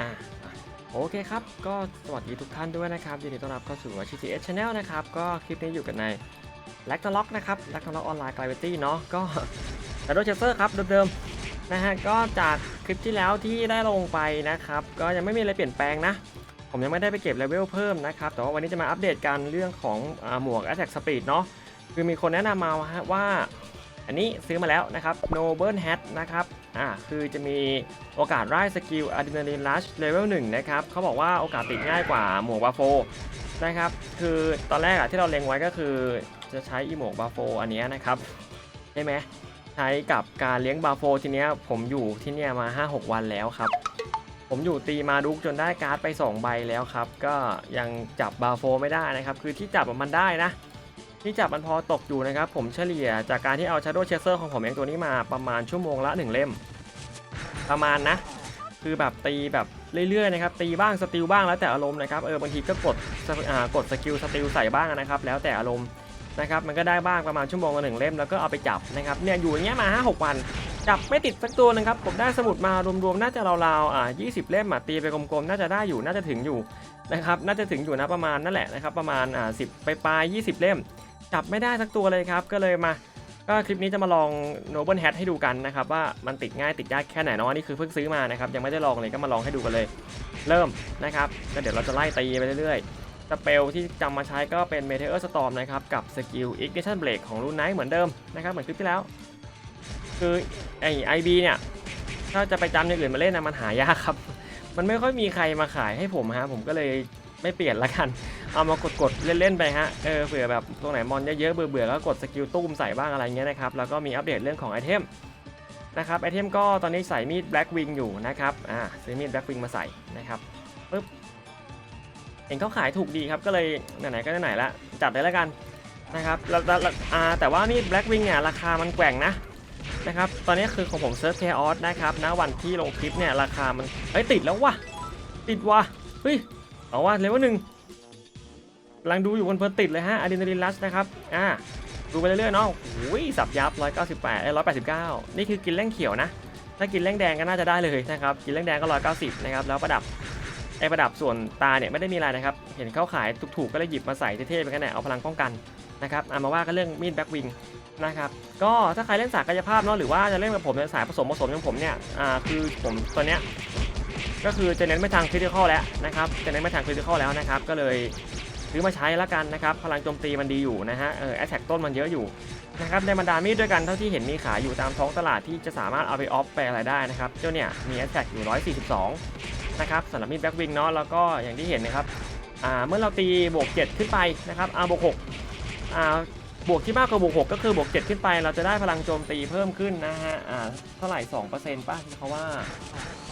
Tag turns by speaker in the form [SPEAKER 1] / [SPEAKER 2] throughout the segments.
[SPEAKER 1] อ่าโอเคครับ ก็สวัสดีทุกท่านด้วยนะครับยินดีต้อนรับเข้าสู่ GTS Channel นะครับ ก็คลิปนี้อยู่กันใน l a c t a l o c นะครับ l a c t a l o c k ออนไลน์ Gravity เนาะก็ Shadow Chaser ครับเดิมๆนะฮะก็จากคลิปที่แล้วที่ได้ลงไปนะครับ ก็ยังไม่มีอะไรเปลี่ยนแปลงนะ ผมยังไม่ได้ไปเก็บเลเวลเพิ่มนะครับ แต่ว่าวันนี้จะมาอัปเดตกันเรื่องของอหมวก Attack Speed เนาะคือมีคนแนะนำมาว่าอันนี้ซื้อมาแล้วนะครับ Noble Hat นะครับ อ่าคือจะมีโอกาสไล่สกิล Adrenaline Rush Level 1นะครับเขาบอกว่าโอกาสติดง่ายกว่าหมวกบาโฟนะครับ คือตอนแรกอะที่เราเล็งไว้ก็คือจะใช้อีหมวกบาโฟอันเนี้ยนะครับใช่ไหมใช้กับการเลี้ยงบาโฟทีเนี้ยผมอยู่ที่เนี่ยมา 5-6 วันแล้วครับ ผมอยู่ตีมาดุกจนได้การ์ดไป 2 ใบแล้วครับ ก็ยังจับบาโฟไม่ได้นะครับ คือที่จับมันได้นะ ที่จับมันพอตกอยู่นะครับ ผมเฉลี่ยจากการที่เอา Shadow Chaser ของผมเองตัวนี้มาประมาณชั่วโมงละ 1 เล่ม ประมาณนะ คือแบบตีแบบเรื่อยๆนะครับตีบ้างสติลบ้างแล้วแต่อารมณ์นะครับเออบางทีก็กดอ่ากดสกิลสติลใส่บ้างนะครับ แล้วแต่อารมณ์นะครับมันก็ได้บ้างประมาณชั่วโมงละหนึ่งเล่มแล้วก็เอาไปจับนะครับเนี่ยอยู่อย่างเงี้ยมา5-6วัน จับไม่ติดสักตัวนะครับผมได้สมุดมารวมๆน่าจะราวๆอ่า20เล่มอะตีไปกลมๆน่าจะได้อยู่น่าจะถึงอยู่นะครับน่าจะถึงอยู่นะประมาณนั่นแหละนะครับประมาณอ่า10ไปปลาย20เล่ม จับไม่ได้สักตัวเลยครับ ก็เลยมา ก็คลิปนี้จะมาลอง Noble Hat ให้ดูกันนะครับ ว่ามันติดง่ายติดยากแค่ไหนเนาะนี่คือเพิ่งซื้อมานะครับ ยังไม่ได้ลองเลยก็มาลองให้ดูกันเลย เริ่มนะครับก็เดี๋ยวเราจะไล่ตีไปเรื่อยๆสเปลที่จำมาใช้ก็เป็น Meteor Storm นะครับกับสกิล Ignition Break ของรุ่นไนท์เหมือนเดิมนะครับเหมือนคลิปที่แล้ว คือไอไอบีเนี่ยถ้าจะไปจำอย่างอื่นมาเล่นนะมันหายากครับ มันไม่ค่อยมีใครมาขายให้ผมฮะผมก็เลยไม่เปลี่ยนละกัน เอามากดๆเล่นๆไปฮะ เออเผื่อแบบตรงไหนมอนเยอะๆเบื่อๆก็กดสกิลตุ้มใส่บ้างอะไรเงี้ยนะครับ แล้วก็มีอัปเดตเรื่องของไอเทมนะครับ ไอเทมก็ตอนนี้ใส่มีด Black Wing อยู่นะครับ อ่าซื้อมีด Black Wing มาใส่นะครับปึ๊บเห็นเขาขายถูกดีครับ ก็เลยไหนๆก็ไหนๆละ จัดเลยแล้วกันนะครับแล้วอ่าแต่ว่ามีด Black Wing เนี่ยราคามันแกว่งนะนะครับ ตอนนี้คือของผมเซิร์ช Chaos นะครับณวันที่ลงคลิปเนี่ยราคามัน เอ้ยติดแล้ววะติดวะเฮ้ยเอาว่าเลเวลหนึ่ง กำลังดูอยู่บนเพลินติดเลยฮะอะดรีนาลินลัสนะครับอ่าดูไปเรื่อยๆเนาะโอ้ยสับยับ 198เอ้ย189 นี่คือกินแร่งเขียวนะ ถ้ากินแร่งแดงก็น่าจะได้เลยนะครับ กินแร่งแดงก็ 190 นะครับ แล้วประดับ ไอ้ประดับส่วนตาเนี่ยไม่ได้มีอะไรนะครับ เห็นเขาขายถูกๆ ก็เลยหยิบมาใส่เท่ๆไปกันแหละเอาพลังป้องกันนะครับอะมาว่ากันเรื่องมีดแบ็กวิงนะครับ ก็ถ้าใครเล่นสายกายภาพเนาะ หรือว่าจะเล่นกับผมในสายผสมผสมอย่างผมเนี่ย อ่า คือผมตัวเนี้ย ก็คือจะเน้นไปทางคริติคอลแล้วนะครับ จะเน้นไปทางคริติคอลแล้วนะครับ ก็เลย ซื้อมาใช้แล้วกันนะครับ พลังโจมตีมันดีอยู่นะฮะ เออแอตแทกต้นมันเยอะอยู่นะครับ ในบรรดามีดด้วยกันเท่าที่เห็นมีขายอยู่ตามท้องตลาดที่จะสามารถเอาไปออฟไปอะไรได้นะครับ เจ้าเนี่ยมีแอตแทกอยู่ 142 นะครับสำหรับมีดแบ็กวิงเนาะ แล้วก็อย่างที่เห็นนะครับ อ่า เมื่อเราตีบวก 7 ขึ้นไปนะครับ อ่า บวก6อ่า บวกที่มากกว่าบวก 6 ก็คือบวก 7 ขึ้นไป เราจะได้พลังโจมตีเพิ่มขึ้นนะฮะ อ่า เท่าไหร่2%ป่ะที่เขาว่า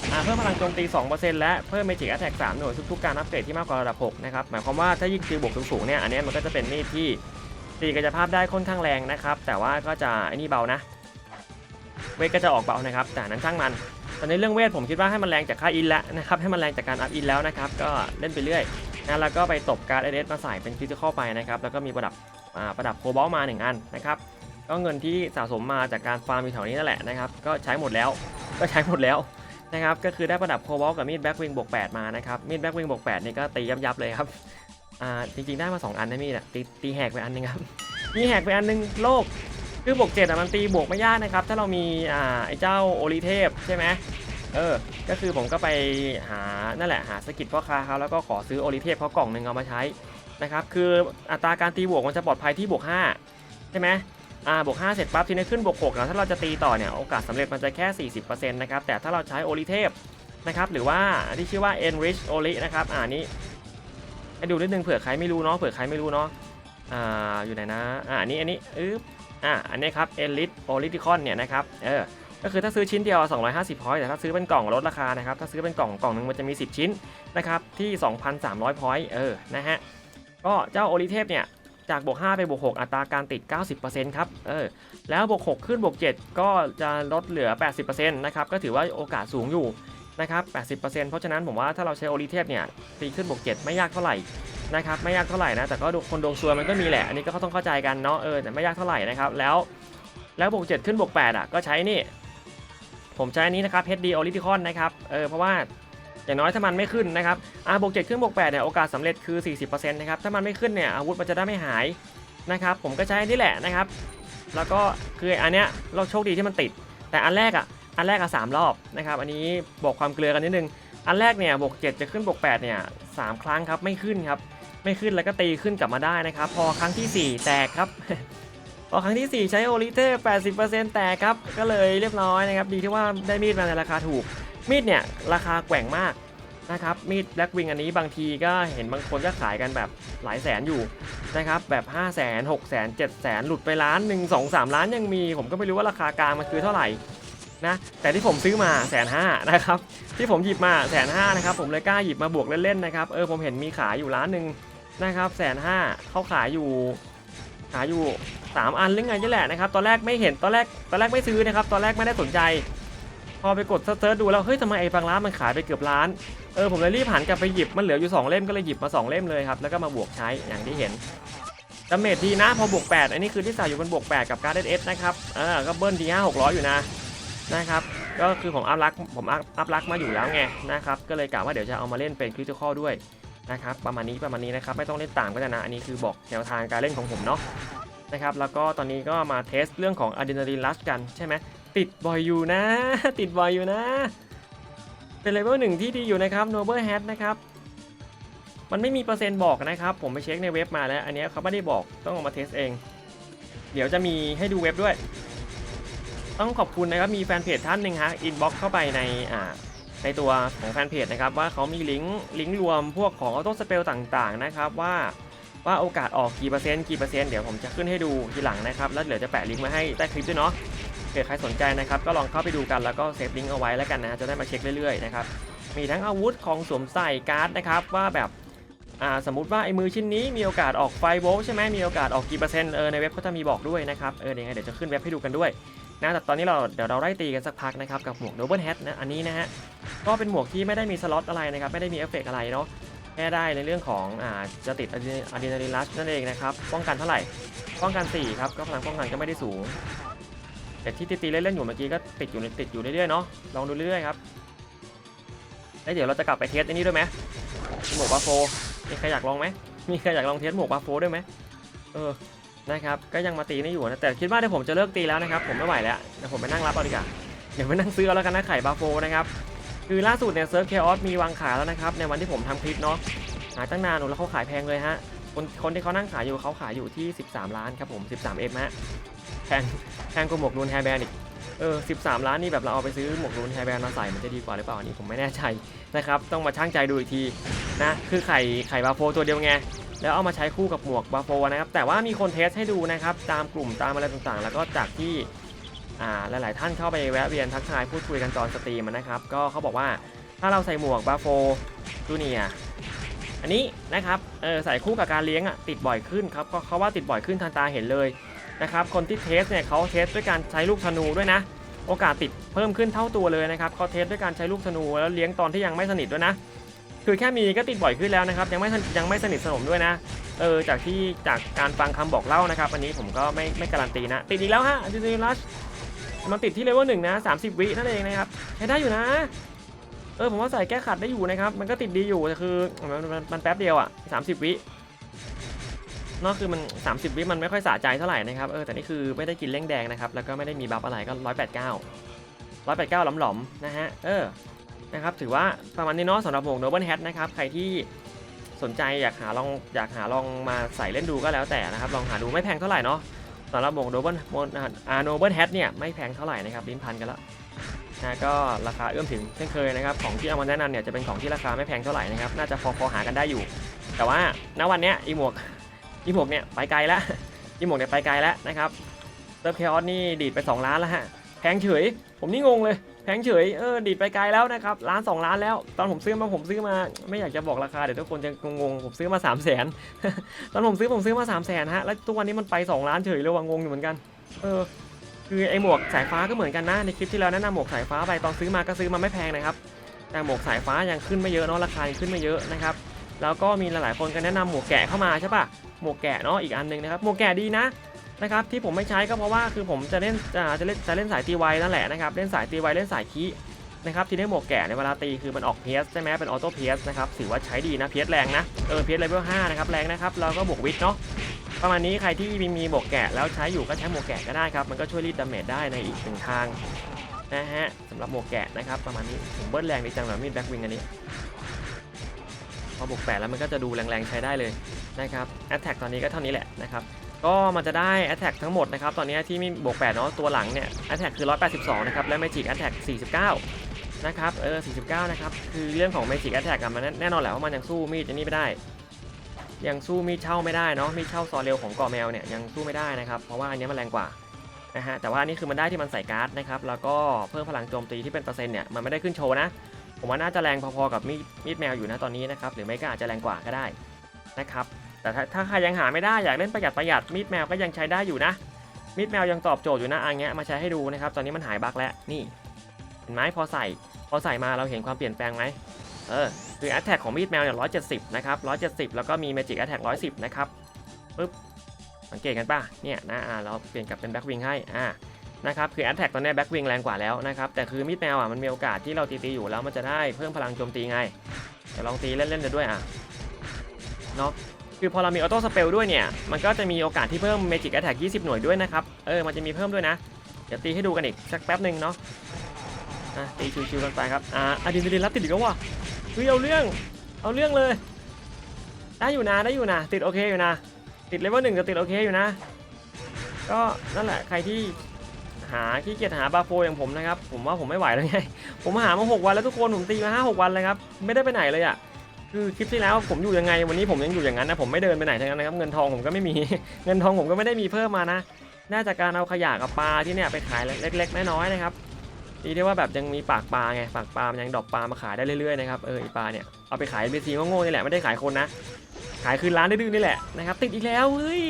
[SPEAKER 1] อ่าเพิ่มพลังโจมตี 2%และเพิ่มเมจิกแอตแทก3หน่วยทุกๆการอัปเกรดที่มากกว่าระดับ 6 นะครับ หมายความว่าถ้ายิ่งตีบวกสูงๆเนี่ย อันนี้มันก็จะเป็นมีดที่ตีกายภาพได้ค่อนข้างแรงนะครับ แต่ว่าก็จะไอ้นี่เบานะ เวทก็จะออกเบานะครับ แต่นั้นช่างมัน ตอนนี้เรื่องเวทผมคิดว่าให้มันแรงจากค่าอินแล้วนะครับ ให้มันแรงจากการอัพอินแล้วนะครับ ก็เล่นไปเรื่อยนะแล้วก็ไปตบการ์ดเอเดมาใส่เป็นฟิสิกอลไปนะครับ แล้วก็มีประดับประดับโคบอลมา1อันนะครับ ก็เงินที่สะสมมาจากการฟาร์มอยู่แถวนี้นั่นแหละนะครับ ก็ใช้หมดแล้ว ก็ใช้หมดแล้ว นะครับก็คือได้ประดับโคบอลกับมีดแบ็กวิงบวก8มานะครับมีดแบ็กวิงบวก8นี่ก็ตียับยับเลยครับอ่าจริงๆได้มา 2 อันนะมีดตีตีแหกไปอันหนึงครับมีแหกไปอันหนึงโลกคือบวก7อะมันตีบวกไม่ยากนะครับ ถ้าเรามีอ่าไอ้เจ้าโอริเทพใช่ไหมเออ ก็คือผมก็ไปหานั่นแหละหาสกิลพ่อค้าเขาแล้วก็ขอซื้อโอริเทพเขากล่องหนึ่งเอามาใช้นะครับคืออัตราการตีบวกมันจะปลอดภัยที่บวก5ใช่ไหม อ่าบวก5เสร็จปั๊บทีนี้ขึ้นบวก6แล้วถ้าเราจะตีต่อเนี่ยโอกาสสำเร็จมันจะแค่ 40%นะครับแต่ถ้าเราใช้โอลิเทพนะครับหรือว่าที่ชื่อว่า enrich o l i นะครับอ่านี้ให้ดูนิดนึงเผื่อใครไม่รู้เนาะเผื่อใครไม่รู้เนาะอ่าอยู่ไหนนะอ่าอันนี้อันนี้อึ๊บอ่าอันนี้ครับ enrich o l i t i c o n เนี่ยนะครับเออก็คือถ้าซื้อชิ้นเดียว 250พอยต์แต่ถ้าซื้อเป็นกล่องลดราคานะครับถ้าซื้อเป็นกล่องกล่องหนึงมันจะมี 10 ชิ้นนะครับที่ 2,300พอยต์เออนะฮะก็เจ้าโอลิเทพเนี่ย จากบวก5ไปบวก6อัตราการติด 90%ครับเออแล้วบวก6ขึ้นบวก7 ก็จะลดเหลือ 80%นะครับก็ถือว่าโอกาสสูงอยู่นะครับ 80%เพราะฉะนั้นผมว่าถ้าเราใช้โอลิเทพเนี่ยตีขึ้นบวก7ไม่ยากเท่าไหร่นะครับไม่ยากเท่าไหร่นะแต่ก็คนดวงซวยมันก็มีแหละอันนี้ก็ต้องเข้าใจกันเนาะเออแต่ไม่ยากเท่าไหร่นะครับแล้วแล้วบวก7ขึ้นบวก8อะก็ใช้นี่ผมใช้นี้นะครับ HD o l i t i c o n นะครับเออเพราะว่า อย่างน้อยถ้ามันไม่ขึ้นนะครับอ่าบวก7ขึ้นบวก8เนี่ยโอกาสสำเร็จคือ 40%นะครับถ้ามันไม่ขึ้นเนี่ยอาวุธมันจะได้ไม่หายนะครับผมก็ใช้อนี้แหละนะครับ แล้วก็คืออันเนี้ยเราโชคดีที่มันติด แต่อันแรกอะอันแรกอะสามรอบนะครับอันนี้บอกความเกลือกันนิดนึงอันแรกเนี่ยบวก7จะขึ้นบวก8เนี่ยสามครั้งครับไม่ขึ้นครับไม่ขึ้นแล้วก็ตีขึ้นกลับมาได้นะครับ พอครั้งทีสี่ 4 แตกครับ พอครั้งที่ 4 ใช้โอลิเทอร์80%แตกครับ ก็เลยเรียบร้อยนะครับ ดีที่ว่าได้มีดมาในราคาถูก มีดเนี่ยราคาแกว่งมากนะครับมีดแบล็กวิงอันนี้บางทีก็เห็นบางคนก็ขายกันแบบหลายแสนอยู่นะครับแบบ 5 0 0 0 0 0 6 0 0 0 0 7 0 0 0 0หลุดไปล้านหนึ่งสองสามล้านยังมี ผมก็ไม่รู้ว่าราคากลางมันคือเท่าไหร่นะแต่ที่ผมซื้อมาแสนห้านะครับที่ผมหยิบมาแสนห้านะครับผมเลยกล้าหยิบมาบวกเล่นๆนะครับเออผมเห็นมีขายอยู่ร้านหนึ่งนะครับแสนห้าเขาขายอยู่ขายอยู่ 3 อันหรือไงนี่แหละนะครับตอนแรกไม่เห็นตอนแรกตอนแรกไม่ซื้อนะครับตอนแรกไม่ได้สนใจ พอไปกดเซิร์ชดูแล้วเฮ้ยทำไมไอ้บางร้านมันขายไปเกือบล้านเออผมเลยรีบหันกลับไปหยิบมันเหลืออยู่ 2 เล่มก็เลยหยิบมา 2 เล่มเลยครับแล้วก็มาบวกใช้อย่างที่เห็นดาเมจดีนะพอบวก 8 อันนี้คือที่ใส่อยู่บนบวก 8 กับการ์ดเอสนะครับเออก็เบิ้ลดีห้าหกร้อยอยู่นะนะครับก็คือผมอัพลักผมอัพอัพลักมาอยู่แล้วไงนะครับก็เลยกะว่าเดี๋ยวจะเอามาเล่นเป็นคริสติคอลด้วยนะครับประมาณนี้ประมาณนี้นะครับไม่ต้องเล่นตามก็ได้นะอันนี้คือบอกแนวทางการเล่นของผมเนาะนะครับแล้วก็ตอนนี้ก็มาเทสเรื่องของอะดรีนาลีนรัชกันใช่ไหม ติดบ่อยอยู่นะ ติดบ่อยอยู่นะ เป็นเลเวลหนึ่งที่ดีอยู่นะครับ Noble Hat นะครับ มันไม่มีเปอร์เซ็นต์บอกนะครับ ผมไปเช็คในเว็บมาแล้ว อันนี้เขาไม่ได้บอกต้องเอามาเทสเอง เดี๋ยวจะมีให้ดูเว็บด้วย ต้องขอบคุณนะครับ มีแฟนเพจท่านหนึ่งฮะอินบ็อกเข้าไปในอ่าในตัวของแฟนเพจนะครับ ว่าเขามีลิงก์ลิงก์รวมพวกของออโต้สเปลต่างๆนะครับว่าว่าโอกาสออกกี่เปอร์เซ็นต์กี่เปอร์เซ็นต์เดี๋ยวผมจะขึ้นให้ดูทีหลังนะครับ แล้วเดี๋ยวจะแปะลิงก์ไว้ให้ใต้คลิปด้วยเนาะ เกิดใครสนใจนะครับ ก็ลองเข้าไปดูกันแล้วก็เซฟลิงก์เอาไว้แล้วกันนะจะได้มาเช็คเรื่อยๆนะครับมีทั้งอาวุธของสวมใส่การ์ดนะครับว่าแบบอ่าสมมติว่าไอ้มือชิ้นนี้มีโอกาสออกไฟโวลใช่ไหมมีโอกาสออกกี่เปอร์เซ็นต์เออในเว็บเขาจะมีบอกด้วยนะครับเออเดี๋ยวยังไงเดี๋ยวจะขึ้นเว็บให้ดูกันด้วยนะแต่ตอนนี้เราเดี๋ยวเราไล่ตีกันสักพักนะครับกับหมวก Double Hat นะอันนี้นะฮะก็เป็นหมวกที่ไม่ได้มีสล็อตอะไรนะครับไม่ได้มีเอฟเฟกต์อะไรเนาะแก้ได้ในเรื่องของอ่าจะติดอะดรีนาลีนรัชนั่นเองนะครับป้องกันเท่าไหร่ป้องกัน4ครับก็พลังป้องกันก็ไม่ได้สูง แต่ที่ตีๆเล่นๆอยู่เมื่อกี้ก็ติดอยู่ในติดอยู่เรื่อยๆเนาะลองดูเรื่อยๆครับแล้วเดี๋ยวเราจะกลับไปเทสอันนี้ด้วยไหมหมวกบาโฟมีใครอยากลองไหมมีใครอยากลองเทสหมวกบาโฟด้วยไหมเออนะครับก็ยังมาตีนี่อยู่นะแต่คิดว่าเดี๋ยวผมจะเลิกตีแล้วนะครับผมไม่ไหวแล้วเดี๋ยวผมไปนั่งรับเอาดีกว่าเดี๋ยวไปนั่งซื้อเอาแล้วกันนะไข่บาโฟนะครับคือล่าสุดเนี่ยเซิร์ฟเคออสมีวางขายแล้วนะครับในวันที่ผมทำคลิปเนาะขายตั้งนานแล้วเขาขายแพงเลยฮะคนคนที่เขานั่งขายอยู่เขาขายอยู่ที่ 13 ล้านครับผม 13เอ็มฮะ พงแพงกว่าหมวกรูนแฮร์แบนอีกเออ13 ล้านนี่แบบเราเอาไปซื้อหมวกรูนแฮร์แบนมาใส่มันจะดีกว่าหรือเปล่าอันนี้ผมไม่แน่ใจนะครับต้องมาช่างใจดูอีกทีนะคือไข่ไข่บาโฟตัวเดียวไงแล้วเอามาใช้คู่กับหมวกบาโฟนะครับแต่ว่ามีคนเทสให้ดูนะครับตามกลุ่มตามอะไรต่างๆ แล้วก็จากที่อ่าหลายๆท่านเข้าไปแวะเวียนทักทายพูดคุยกันตอนสตรีมนะครับก็เขาบอกว่าถ้าเราใส่หมวกบาโฟจูเนียอันนี้นะครับเออใส่คู่กับการเลี้ยงอะติดบ่อยขึ้นครับก็เขาว่าติดบ่อยขึ้นทันตาเห็นเลย นะครับคนที่เทสเนี่ยเขาเทสด้วยการใช้ลูกธนูด้วยนะ โอกาสติดเพิ่มขึ้นเท่าตัวเลยนะครับเขาเทสด้วยการใช้ลูกธนูแล้วเลี้ยงตอนที่ยังไม่สนิทด้วยนะ คือแค่มีก็ติดบ่อยขึ้นแล้วนะครับยังไม่ยังไม่สนิทสนมด้วยนะเออจากที่จากการฟังคำบอกเล่านะครับ อันนี้ผมก็ไม่ไม่การันตีนะติดอีกแล้วฮะดิสนีย์ลัชมันติดที่เลเวลหนึ่งนะ30 วินั่นเองนะครับใช้ได้อยู่นะเออผมว่าใส่แก้ขัดได้อยู่นะครับ มันก็ติดดีอยู่แต่คือมันมันมันแป๊บเดียวอะ30 วิ นอกคือมัน 30 วิมันไม่ค่อยสะใจเท่าไหร่นะครับเออแต่นี่คือไม่ได้กินเล่งแดงนะครับแล้วก็ไม่ได้มีบัฟอะไรก็ 189 189หลอมๆนะฮะเออนะครับถือว่าประมาณนี้เนาะสำหรับหมวก Noble Hat นะครับใครที่สนใจอยากหาลองอยากหาลองมาใส่เล่นดูก็แล้วแต่นะครับลองหาดูไม่แพงเท่าไหร่เนาะสำหรับหมวกโนเบิลอาโนเบิลแฮทเนี่ยไม่แพงเท่าไหร่นะครับลิ้นพันกันแล้วนะก็ราคาเอื้อมถึงเช่นเคยนะครับของที่เอามาแนะนำเนี่ยจะเป็นของที่ราคาไม่แพงเท่าไหร่นะครับน่าจะพอพอหากันได้อยู่ แต่ว่าณวันเนี้ยอีหมวก อีหมวกเนี่ยไปไกลแล้วอีหมวกเนี่ยไปไกลแล้วนะครับเติร์ฟเคออสนี่ดีดไป 2 ล้านแล้วฮะแพงเฉย ผมนี่งงเลยแพงเฉยเออดีดไปไกลแล้วนะครับล้าน2ล้านแล้ว ตอนผมซื้อมาผมซื้อมา ไม่อยากจะบอกราคาเดี๋ยวทุกคนจะงงผมซื้อมา 3 0 0 0 0นตอนผมซื้อผมซื้อมา 3 0 0 0 0นฮะแล้วทุกวันนี้มันไป 2 ล้านเฉยเลยว่างงอยู่เหมือนกันเออคือไอหมวกสายฟ้าก็เหมือนกันนะในคลิปที่แล้วแนะนำหมวกสายฟ้าไปตอนซื้อมาก็ซื้อมาไม่แพงนะครับแต่หมวกสายฟ้ายังขึ้นไม่เยอะเนาะราคายังขึ้นไม่เยอะนะครับแล้วก็มีหลายๆคนก็แนะนำหมวกแกะเข้ามาใช่ปะ หมวกแกะเนาะอีกอันหนึงนะครับหมวกแกะดีนะนะครับที่ผมไม่ใช้ก็เพราะว่าคือผมจะเล่นจะจะเล่นจะเล่นสายตีไวนั่นแหละนะครับเล่นสายตีไวเล่นสายคีนะครับทีนี้หมวกแก่ในเวลาตีคือมันออกเพียสใช่ไหมเป็นออโต้เพียสนะครับถือว่าใช้ดีนะเพียสแรงนะเออเพียสเลเวล5นะครับแรงนะครับแล้วก็บวกวิทย์เนาะประมาณนี้ใครที่มีมีหมวกแกะแล้วใช้อยู่ก็ใช้หมวกแกะก็ได้ครับมันก็ช่วยรีดดาเมจได้ในอีกหนึ่งทางนะฮะสำหรับหมวกแกะนะครับประมาณนี้ผมเบิ้ลแรงดีจังเลยมีดแบ็กวิงอันนี้พอบวกแปดแล้วมันก็จะดูแรงๆใช้ได้เลย นะครับแอตแทกตอนนี้ก็เท่านี้แหละนะครับก็มันจะได้ Attack ทั้งหมดนะครับตอนนี้ที่มีบวก8เนาะตัวหลังเนี่ย Attack คือ 182 นะครับ และ Magic Attack 49 นะครับเออ 49 นะครับ คือเรื่องของ Magic Attack อะมันแน่นอนแหละว่ามันยังสู้มีดอันนี้ไม่ได้ ยังสู้มีดเช่าไม่ได้เนาะมีดเช่าซอเร็วของกอแมวเนี่ยยังสู้ไม่ได้นะครับเพราะว่าอันนี้มันแรงกว่านะฮะแต่ว่าอันนี้คือมันได้ที่มันใส่การ์ดนะครับแล้วก็เพิ่มพลังโจมตีที่เป็นเปอร์เซ็นต์เนี่ยมันไม่ได้ขึ้นโชว์นะผมว่าน่าจะแรงพอๆกับมีดมีดแมวอยู่นะตอนนี้นะครับหรือไม่ก็อาจจะแรงกว่าก็ได้นะครับ แต่ถ้าถ้าใครยังหาไม่ได้อยากเล่นประหยัดประหยัดมีดแมวก็ยังใช้ได้อยู่นะ มีดแมวยังตอบโจทย์อยู่นะอันเนี้ยมาใช้ให้ดูนะครับตอนนี้มันหายบั๊กแล้วนี่เห็นไหมพอใส่พอใส่มาเราเห็นความเปลี่ยนแปลงไหมเออคือ Attack ของมีดแมวเนี่ย170นะครับ170แล้วก็มี Magic Attack 110นะครับปึ๊บสังเกตกันป่ะเนี่ยนะอ่าเราเปลี่ยนกลับเป็น Back Wing ให้อ่านะครับคือ Attack ตอนนี้ Back Wing แรงกว่าแล้วนะครับแต่คือมีดแมวอะมันมีโอกาสที่เราตีตีอยู่แล้วมันจะได้เพิ่มพลังโจมตีไงเดี๋ยวลองตีเล่นๆดูด้วยอะเนาะ คือพอเรามีออโต้สเปลด้วยเนี่ย มันก็จะมีโอกาสที่เพิ่ม Magic Attack 20 หน่วยด้วยนะครับ เออ มันจะมีเพิ่มด้วยนะ เดี๋ยวตีให้ดูกันอีกสักแป๊บหนึ่งเนาะอะตีชิวๆกันไปครับ อ่าอะดรีนาลีนรับติดอีกแล้วว่ะเฮ้ยเอาเรื่อง เอาเรื่องเลย ได้อยู่นะ ได้อยู่นะ ติดโอเคอยู่นะ ติดเลเวลหนึ่งจะติดโอเคอยู่นะ ก็นั่นแหละ ใครที่หาขี้เกียจหาบาโฟอย่างผมนะครับ ผมว่าผมไม่ไหวแล้วไง ผมหามา6วันแล้วทุกคน ผมตีมา5 6วันเลยครับ ไม่ได้ไปไหนเลยอะ คือคลิปที่แล้วผมอยู่ยังไงวันนี้ผมยังอยู่อย่างนั้นนะผมไม่เดินไปไหนทั้งนั้นนะครับเงินทองผมก็ไม่มี เงินทองผมก็ไม่ได้มีเพิ่มมานะ น่าจะการเอาขยะกับปลาที่เนี่ยไปขายเล็กๆน้อยๆนะครับดีที่ว่าแบบยังมีปากปลาไงปากปลามันยังดอกปลามาขายได้เรื่อยๆนะครับเออไอปลาเนี่ยเอาไปขายเบซีโง่ๆนี่แหละไม่ได้ขายคนนะ ขายคืนร้านดื้อๆนี่แหละนะครับติดอีกแล้วเฮ้ย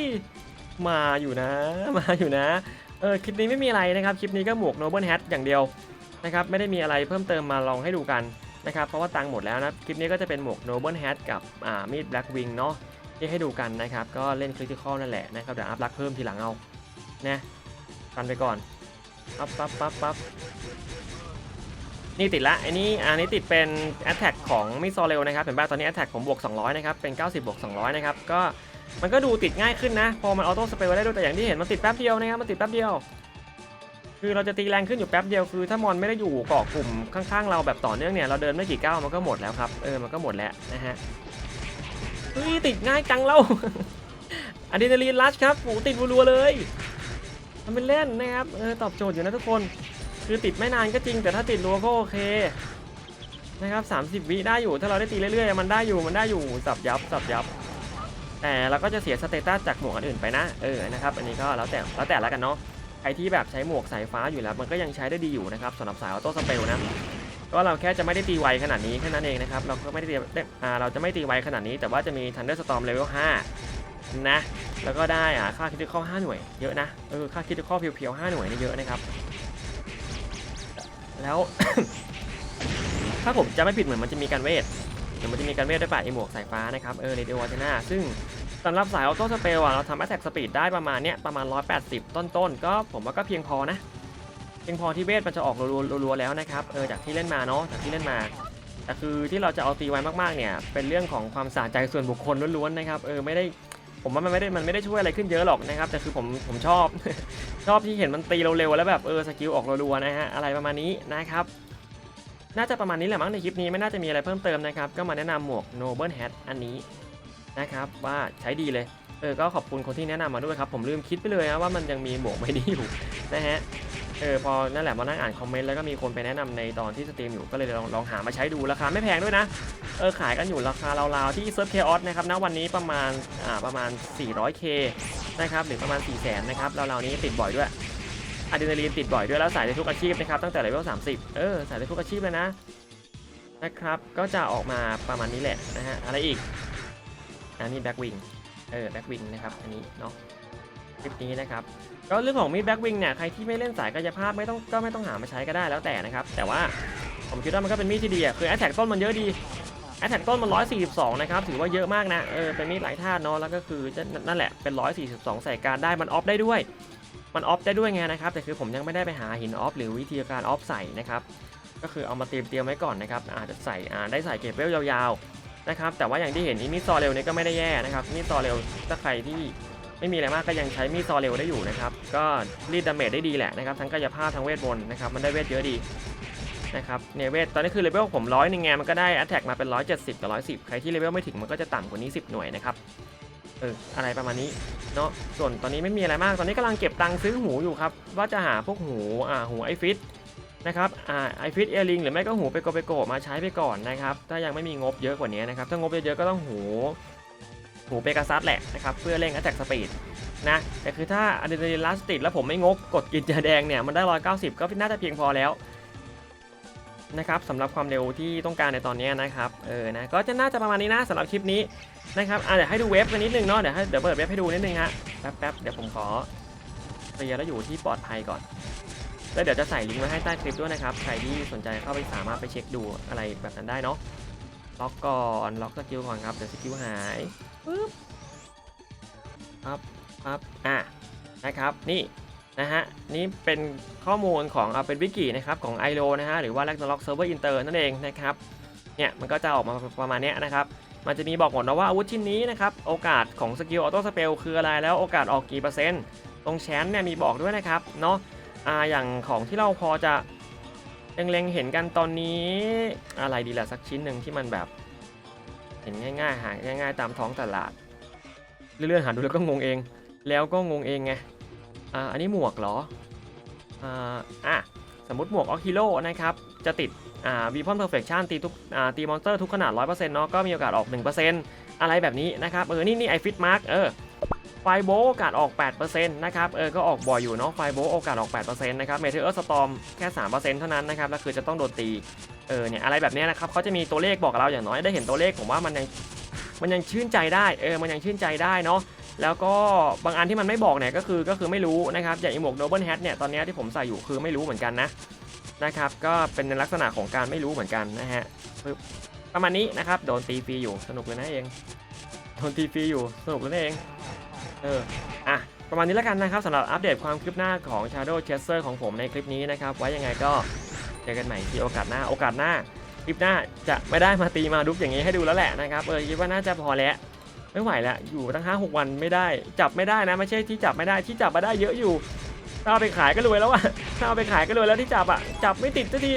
[SPEAKER 1] มาอยู่นะมาอยู่นะเออคลิปนี้ไม่มีอะไรนะครับคลิปนี้ก็หมวก Noble Hat อย่างเดียวนะครับไม่ได้มีอะไรเพิ่มเติมมาลองให้ดูกัน นะครับเพราะว่าตังค์หมดแล้วนะคลิปนี้ก็จะเป็นหมวก Noble Hat กับอ่ามีด Black Wing เนาะที่ให้ดูกันนะครับ ก็เล่น Critical นั่นแหละนะครับเดี๋ยวอัพลักเพิ่มทีหลังเอานะกันไปก่อนปั๊บปั๊บปั๊บปั๊บนี่ติดละไอ้นี่อันนี้ติดเป็น Attack ของมิโซเรลนะครับเห็นป่ะตอนนี้ Attack ผมบวก 200 นะครับ เป็น 90 บวก 200 นะครับ ก็มันก็ดูติดง่ายขึ้นนะ พอมันออโต้สเปรได้ด้วยแต่อย่างที่เห็นมันติดแป๊บเดียวนะครับ มันติดแป๊บเดียว คือเราจะตีแรงขึ้นอยู่แป๊บเดียวคือถ้ามอนไม่ได้อยู่เกาะกลุ่มข้างๆเราแบบต่อเนื่องเนี่ยเราเดินไม่กี่ก้าวมันก็หมดแล้วครับเออมันก็หมดแล้วนะฮะเฮ้ยติดง่ายจังเราอะดรีนาลีนรัชครับโอ้ติดรัวๆเลยทำเป็นเล่นนะครับเออตอบโจทย์อยู่นะทุกคน คือติดไม่นานก็จริงแต่ถ้าติดรัวก็โอเคนะครับ 30 วิได้อยู่ถ้าเราได้ตีเรื่อยๆมันได้อยู่มันได้อยู่สับยับสับยับแต่เราก็จะเสียสเตตัสจากหมวกอันอื่นไปนะเออนะครับ อันนี้ก็แล้วแต่แล้วแต่แล้วกันเนาะ ใครที่แบบใช้หมวกสายฟ้าอยู่แล้ว มันก็ยังใช้ได้ดีอยู่นะครับสำหรับสายออโต้สเปลนะก็เราแค่จะไม่ได้ตีไวขนาดนี้แค่นั้นเองนะครับเราก็ไม่ได้อ่าเราจะไม่ตีไวขนาดนี้ แต่ว่าจะมี Thunder Storm Level 5นะแล้วก็ได้อ่าค่าคิดข้อ5หน่วยเยอะนะเออค่าคิดข้อเพียวๆ5หน่วยนี่เยอะนะครับ แล้ว ถ้าผมจะไม่ผิดเหมือนมันจะมีการเวทเดี๋ยวมันจะมีการเวทด้วยป่ะไอหมวกสายฟ้านะครับเออเรดิโอเทน่าซึ่ง สำหรับสายออโต้สเปลอะเราทำ Attack Speed ได้ประมาณเนี้ยประมาณ 180 ต้นๆ ก็ผมว่าก็เพียงพอนะ เพียงพอที่เวทมันจะออกรัวๆๆแล้วนะครับเออจากที่เล่นมาเนาะจากที่เล่นมาแต่คือที่เราจะเอาตีไว้มากๆเนี่ยเป็นเรื่องของความสะใจส่วนบุคคลล้วนๆนะครับเออไม่ได้ผมว่ามันไม่ได้มันไม่ได้ช่วยอะไรขึ้นเยอะหรอกนะครับแต่คือผมผมชอบ ชอบที่เห็นมันตีเร็วๆแล้วแบบเออสกิลออกรัวๆนะฮะอะไรประมาณนี้นะครับน่าจะประมาณนี้แหละมั้งในคลิปนี้ไม่น่าจะมีอะไรเพิ่มเติมนะครับก็มาแนะนำหมวก Noble Hat อันนี้ นะครับว่าใช้ดีเลยเออก็ขอบคุณคนที่แนะนำมาด้วยครับ ผมลืมคิดไปเลยนะว่ามันยังมีหมวกไม่ดีอยู่นะฮะเออพอนั่นแหละมานั่งอ่านคอมเมนต์แล้วก็มีคนไปแนะนำในตอนที่สตรีมอยู่ก็เลยลองลองหามาใช้ดูราคาไม่แพงด้วยนะเออขายกันอยู่ราคาราวๆที่เซิร์ฟเคออสนะครับณวันนี้ประมาณอ่าประมาณ 400k นะครับหรือประมาณ 400,000นะครับราวๆนี้ติดบ่อยด้วยอะดรีนาลีนติดบ่อยด้วยแล้วใส่ในทุกอาชีพนะครับตั้งแต่เลเวล30 เออใส่ในทุกอาชีพเลยนะนะครับก็จะออกมาประมาณนี้แหละนะฮะอะไรอีก อันนี้แบ็กวิงเออแบ็กวิงนะครับอันนี้เนาะคลิปนี้นะครับก็เรื่องของมีดแบ็กวิงเนี่ยใครที่ไม่เล่นสายกายภาพไม่ต้องก็ไม่ต้องหามาใช้ก็ได้แล้วแต่นะครับ แต่ว่าผมคิดว่ามันก็เป็นมีดที่ดีอะคือแอตแทกต้นมันเยอะดีแอตแทกต้นมัน 142 นะครับ ถือว่าเยอะมากนะ เออ เป็นมีดหลายท่าตุเนาะ แล้วก็คือนั่นแหละ เป็น 142 ใส่การได้ มันออฟได้ด้วย มันออฟได้ด้วยไงนะครับ แต่คือผมยังไม่ได้ไปหาหินออฟหรือวิธีการออฟใส่นะครับ ก็คือเอามาเตรียมเตรียมไว้ก่อนนะครับ อาจจะใส่อ่าได้ใส่เก็บเวลยาวๆ นะครับแต่ว่าอย่างที่เห็นอีดซอเร็วเนี่ยก็ไม่ได้แย่นะครับมีดซอเร็วถ้าใครที่ไม่มีอะไรมากก็ยังใช้มีดซอเร็วได้อยู่นะครับก็รีดดาเมจได้ดีแหละนะครับทั้งกายภาพทั้งเวทมนต์นะครับมันได้เวทเยอะดีนะครับเนี่ยเวทตอนนี้คือเลเวลผมร้อยหนึ่งไงมันก็ได้ a t t a c k มาเป็น 170 กับ 110 ใครที่เลเวลไม่ถึงมันก็จะต่ำกว่านี้ 10 หน่วยนะครับเอออะไรประมาณนี้เนาะส่วนตอนนี้ไม่มีอะไรมากตอนนี้กำลังเก็บตังค์ซื้อหูอยู่ครับว่าจะหาพวกหูอ่าหูไอฟิต นะครับอ่าไอฟิตเอลิงหรือไม่ก็หูเปโกเปโกมาใช้ไปก่อนนะครับ ถ้ายังไม่มีงบเยอะกว่านี้นะครับ ถ้างบเยอะๆก็ต้องหูหูเปกาซัสแหละนะครับ เพื่อเร่ง a t t a c k speed นะ แต่คือถ้าอะดรีนาลีนลัสติดแล้วผมไม่งกกดกินยาแดงเนี่ย มันได้ 190 ก็น่าจะเพียงพอแล้วนะครับสำหรับความเร็วที่ต้องการในตอนนี้นะครับ เออ นะ ก็จะน่าจะประมาณนี้นะสำหรับคลิปนี้นะครับอะเดี๋ยวให้ดูเว็บกันนิดนึงเนาะ เดี๋ยวให้เดี๋ยวเปิดเว็บให้ดูนิดนึงฮะ แป๊บแป๊บเดี๋ยวผมขอเคลียร์แล้วอยู่ที่ปลอดภัยก่อน แล้วเดี๋ยวจะใส่ลิงก์ไว้ให้ใต้คลิปด้วยนะครับ ใครที่สนใจเข้าไปสามารถไปเช็คดูอะไรแบบนั้นได้เนาะ ล็อกก่อน ล็อกสกิลก่อนครับ เดี๋ยวสกิลหายปึ๊บปั๊บปั๊บอะ นะครับ นี่ นะฮะ นี่เป็นข้อมูลของเอาเป็นวิกินะครับ ของ i l o นะฮะ หรือว่า Ragnarok Server Inter นั่นเองนะครับ เนี่ย มันก็จะออกมาประมาณเนี้ยนะครับ มันจะมีบอกหมดนะว่าอาวุธชิ้นนี้นะครับ โอกาสของสกิลออโต้สเปลคืออะไร แล้วโอกาสออกกี่เปอร์เซ็นต์ ตรงแชนเนี่ยมีบอกด้วยนะครับ เนาะ อ่าอย่างของที่เราพอจะเล็งๆเห็นกันตอนนี้อะไรดีล่ะสักชิ้นหนึ่งที่มันแบบ เห็นง่ายๆหาง่ายๆ ตามท้องตลาดเลื่อนๆหาดูแล้วก็งงเอง แล้วก็งงเองไงอ่าอันนี้หมวกเหรออ่าอะสมมติหมวกออคิโลนะครับจะติดอ่าวีพอนเพอร์เฟคชันตีทุกอ่าตีมอนสเตอร์ทุกขนาด 100%เนาะก็มีโอกาสออก 1%อะไรแบบนี้นะครับเออนี่นี่ไอฟิตมาร์กเออ ไฟโบโอกาสออก 8%นะครับ เออ ก็ออกบ่อยอยู่เนาะ ไฟโบโอกาสออก 8%นะครับเมเทอร์สตอมแค่ 3%เท่านั้นนะครับ แล้วคือจะต้องโดนตี เออ เนี่ย อะไรแบบนี้นะครับเขาจะมีตัวเลขบอกเราอย่างน้อย ได้เห็นตัวเลขผมว่ามันยัง มันยังชื่นใจได้ เออ มันยังชื่นใจได้เนาะ แล้วก็บางอันที่มันไม่บอกเนี่ย ก็คือ ก็คือไม่รู้นะครับ อย่างอีหมวกโดเบิลแฮทเนี่ย ตอนนี้ที่ผมใส่อยู่คือไม่รู้เหมือนกันนะ นะครับ ก็เป็นในลักษณะของการไม่รู้เหมือนกันนะฮะปึ๊บประมาณนี้นะครับ โดนตีฟรีอยู่ สนุกเลยนะเอง โดนตีฟรีอยู่ สนุกเลยนะเอง เอออะประมาณนี้แล้วกันนะครับสำหรับอัปเดตความคืบหน้าของ Shadow Chaser ของผมในคลิปนี้นะครับ ไว้ยังไงก็เจอกันใหม่ที่โอกาสหน้าโอกาสหน้าคลิปหน้าจะไม่ได้มาตีมาดุกอย่างนี้ให้ดูแล้วแหละนะครับเออคิดว่าน่าจะพอแล้วไม่ไหวแล้วอยู่ตั้งห้าหกวันไม่ได้ จับไม่ได้นะไม่ใช่ที่จับไม่ได้ที่จับมาได้เยอะอยู่ถ้าเอาไปขายก็รวยแล้วอะถ้าเอาไปขายก็รวยแล้วที่จับอะจับไม่ติดสักที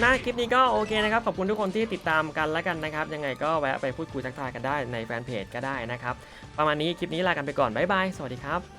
[SPEAKER 1] หน้าคลิปนี้ก็โอเคนะครับ ขอบคุณทุกคนที่ติดตามกันแล้วกันนะครับ ยังไงก็แวะไปพูดคุยทักทายกันได้ในแฟนเพจก็ได้นะครับ ประมาณนี้คลิปนี้ลากันไปก่อน บ๊ายบาย สวัสดีครับ